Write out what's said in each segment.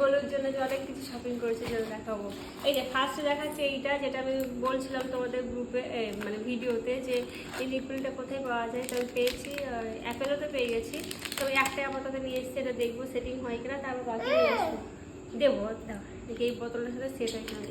দেখো জন্য যে অনেক কিছু শপিং করেছে যেটা দেখাবো। এই যে ফার্স্টে দেখাচ্ছে এইটা, যেটা আমি বলছিলাম তোমাদের গ্রুপে মানে ভিডিওতে যে এই লিকুইডটা কোথায় পাওয়া যায় তো আমি পেয়েছি অ্যাপেলোতে পেয়ে গেছি। তো ওই একটাই আপাতত নিয়ে এসেছি, এটা দেখব সেটিং হয় কিনা, তারপর বাকি দেবো, দেখি এই বোতলের সাথে সেট হয় কিনা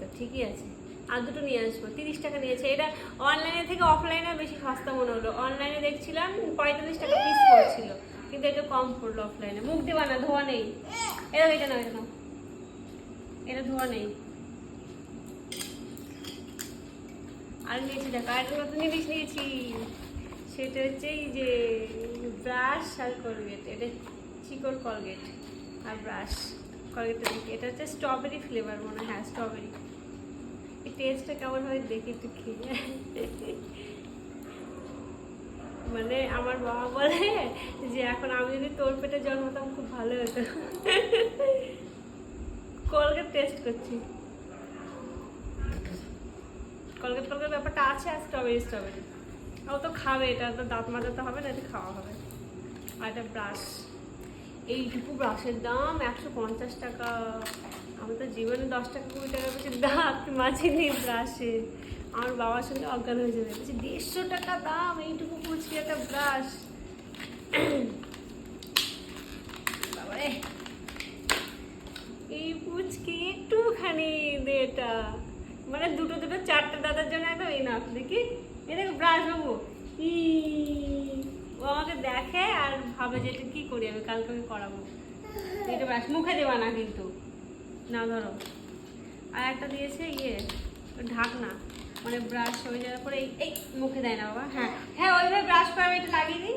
তো ঠিকই আছে। আর দুটো নিয়ে আসব, তিরিশ টাকা নিয়েছে। এটা অনলাইনে থেকে অফলাইনে বেশি সস্তা মনে হলো। অনলাইনে দেখছিলাম পঁয়তাল্লিশ টাকা পিস পড়ছিল, কিন্তু এটা কম পড়ল অফলাইনে মুখ দেবা না ধোয়া নেই। এটা এটা নাও, এটা এটা ধোয়া নেই। আর নিয়েছি, দেখো, আর একটা নতুন জিনিস নিয়েছি। সেটা হচ্ছে এই যে ব্রাশ আর কলগেট এটা চিকন কলগেট আর ব্রাশ কলগেটটা দেখি এটা হচ্ছে স্ট্রবেরি ফ্লেভার মনে হয় হ্যাঁ স্ট্রবেরি টেস্টটা কেমন হয় দেখি একটু খেয়ে মানে আমার বাবা বলে যে, এখন আমি যদি তোর পেটে জন্মতাম খুব ভালো হতো। কলগেট টেস্ট করছি। কলগেট কলগেট ব্যাপারটা আছে আর স্ট্রবেরি স্ট্রবেরি ও তো খাবে, এটা তো দাঁত মাজাতে হবে না, এটা খাওয়া হবে। আর এটা ব্রাশ এইটুকু ব্রাশের দাম একশো পঞ্চাশ টাকা। আমি তো জীবনে দশ টাকা, কুড়ি টাকা বেশি দাঁত নেই ব্রাশে। আমার বাবার সঙ্গে অজ্ঞান হয়ে যাবে। বলছি, দেড়শো টাকা দাম, এইটুকু কুচকি একটা ব্রাশ। বাবারে, এই পুচকি একটুখানি দে এটা মানে দুটো দুটো, চারটে দাদার জন্য একদম এনাফ দেখি এ দেখো ব্রাশ বাবু। ই ও আমাকে দেখে আর ভাবে যে এটা কি করি, আমি কালকে আমি করাবো। এটা ব্রাশ মুখে দেবা না কিন্তু। না ধরো। আর একটা দিয়েছে ইয়ে ঢাকনা। মানে ব্রাশ হয়ে যাওয়ার পরে এই মুখে দেয় না বাবা। হ্যাঁ হ্যাঁ ওইভাবে ব্রাশ করে আমি এটা লাগিয়ে দিই।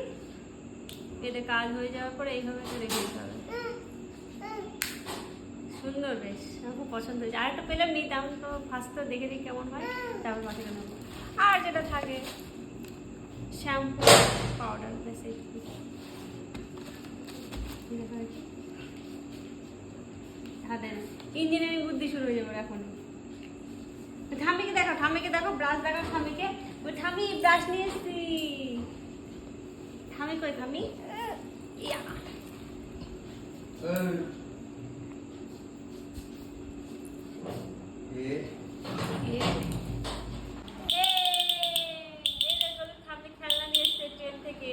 এতে কাজ হয়ে যাওয়ার পরে এইভাবে এটা রেখে দিতে হবে। সুন্দর বেশ, আমার খুব পছন্দ হয়েছে। আর একটা পেলাম নিতাম তো ফার্স্ট তো দেখে দিই কেমন হয়, তারপর বাকিটা নেব। আর যেটা থাকে শ্যাম্পু পাউডার বেশ ইঞ্জিনিয়ারিং বুদ্ধি শুরু হয়ে যাবে এখন। ঠাম্মিকে দেখো ঠাম্মিকে দেখো ব্রাশ দেখো ঠাম্মিকে। ওই ঠাম্মি ব্রাশ নিয়ে এসছি। ঠাম্মি কই, ঠাম্মি? ইয়া খেলনা নিয়ে এসছে ট্রেন থেকে